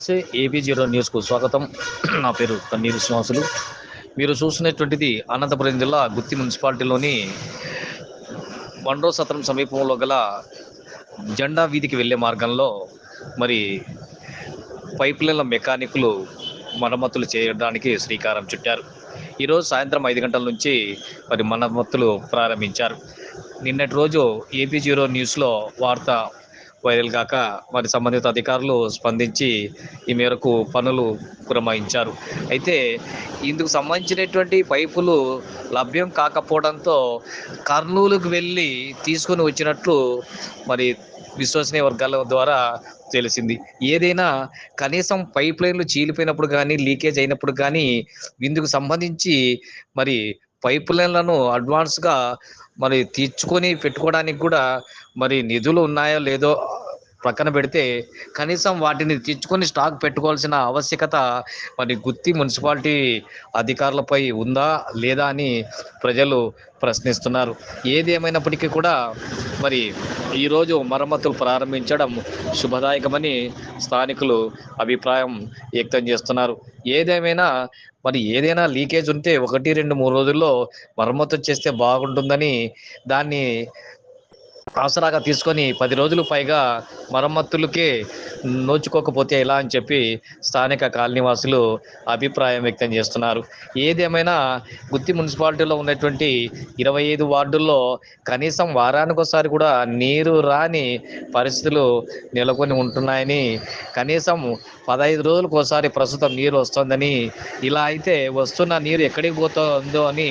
నమస్తే AB zero న్యూస్కు స్వాగతం. నా పేరు కన్నీరు శ్రీనివాసులు. మీరు చూసినటువంటిది అనంతపురం జిల్లా గుత్తి మున్సిపాలిటీలోని వండ్రో సత్రం సమీపంలో గల జెండా వీధికి వెళ్ళే మార్గంలో మరి పైప్ లైన్ల మెకానికులు మరమ్మతులు చేయడానికి శ్రీకారం చుట్టారు. ఈరోజు సాయంత్రం ఐదు గంటల నుంచి మరి మరమ్మతులు ప్రారంభించారు. నిన్నటి రోజు ఏపీ జీరో న్యూస్లో వార్త వైరల్ కాక మరి సంబంధిత అధికారులు స్పందించి ఈ మేరకు పనులు పురమాయించారు. అయితే ఇందుకు సంబంధించినటువంటి పైపులు లభ్యం కాకపోవడంతో కర్నూలుకు వెళ్ళి తీసుకుని వచ్చినట్లు మరి విశ్వసనీయ వర్గాల ద్వారా తెలిసింది. ఏదైనా కనీసం పైప్ లైన్లు చీలిపోయినప్పుడు కానీ లీకేజ్ అయినప్పుడు కానీ ఇందుకు సంబంధించి మరి పైప్ లైన్లను అడ్వాన్స్గా మరి తీర్చుకొని పెట్టుకోవడానికి కూడా మరి నిధులు ఉన్నాయో లేదో పక్కన పెడితే కనీసం వాటిని తెచ్చుకొని స్టాక్ పెట్టుకోవాల్సిన ఆవశ్యకత మరి గుత్తి మున్సిపాలిటీ అధికారులపై ఉందా లేదా అని ప్రజలు ప్రశ్నిస్తున్నారు. ఏది కూడా మరి ఈరోజు మరమ్మతులు ప్రారంభించడం శుభదాయకమని స్థానికులు అభిప్రాయం వ్యక్తం చేస్తున్నారు. ఏదేమైనా మరి ఏదైనా లీకేజ్ ఉంటే ఒకటి రెండు మూడు రోజుల్లో మరమ్మతు చేస్తే బాగుంటుందని దాన్ని ఆసరాగా తీసుకొని పది రోజులు పైగా మరమ్మతులకే నోచుకోకపోతే ఎలా అని చెప్పి స్థానిక కాలనీవాసులు అభిప్రాయం వ్యక్తం చేస్తున్నారు. ఏదేమైనా గుత్తి మున్సిపాలిటీలో ఉన్నటువంటి ఇరవై ఐదు వార్డుల్లో కనీసం వారానికోసారి కూడా నీరు రాని పరిస్థితులు నెలకొని ఉంటున్నాయని కనీసం పదహైదు రోజులకోసారి ప్రస్తుతం నీరు వస్తుందని ఇలా అయితే వస్తున్న నీరు ఎక్కడికి పోతుందో అని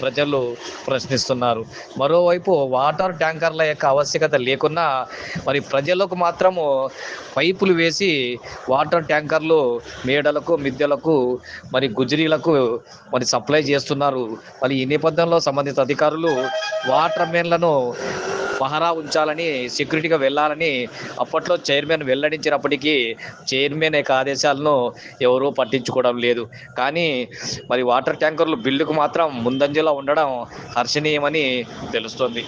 ప్రజలు ప్రశ్నిస్తున్నారు. మరోవైపు వాటర్ ట్యాంకర్ల యొక్క ఆవశ్యకత లేకున్నా మరి ప్రజలకు మాత్రము పైపులు వేసి వాటర్ ట్యాంకర్లు మేడలకు మిద్దెలకు మరి గుజరీలకు మరి సప్లై చేస్తున్నారు. మరి ఈ నేపథ్యంలో సంబంధిత అధికారులు వాటర్ మెన్లను పహరా ఉంచాలని సెక్యూరిటీగా వెళ్ళాలని అప్పట్లో చైర్మన్ వెల్లడించినప్పటికీ చైర్మన్ యొక్క ఆదేశాలను ఎవరూ పట్టించుకోవడం లేదు. కానీ మరి వాటర్ ట్యాంకర్లు బిల్లుకు మాత్రం ముందంజలో ఉండడం హర్షణీయమని తెలుస్తోంది.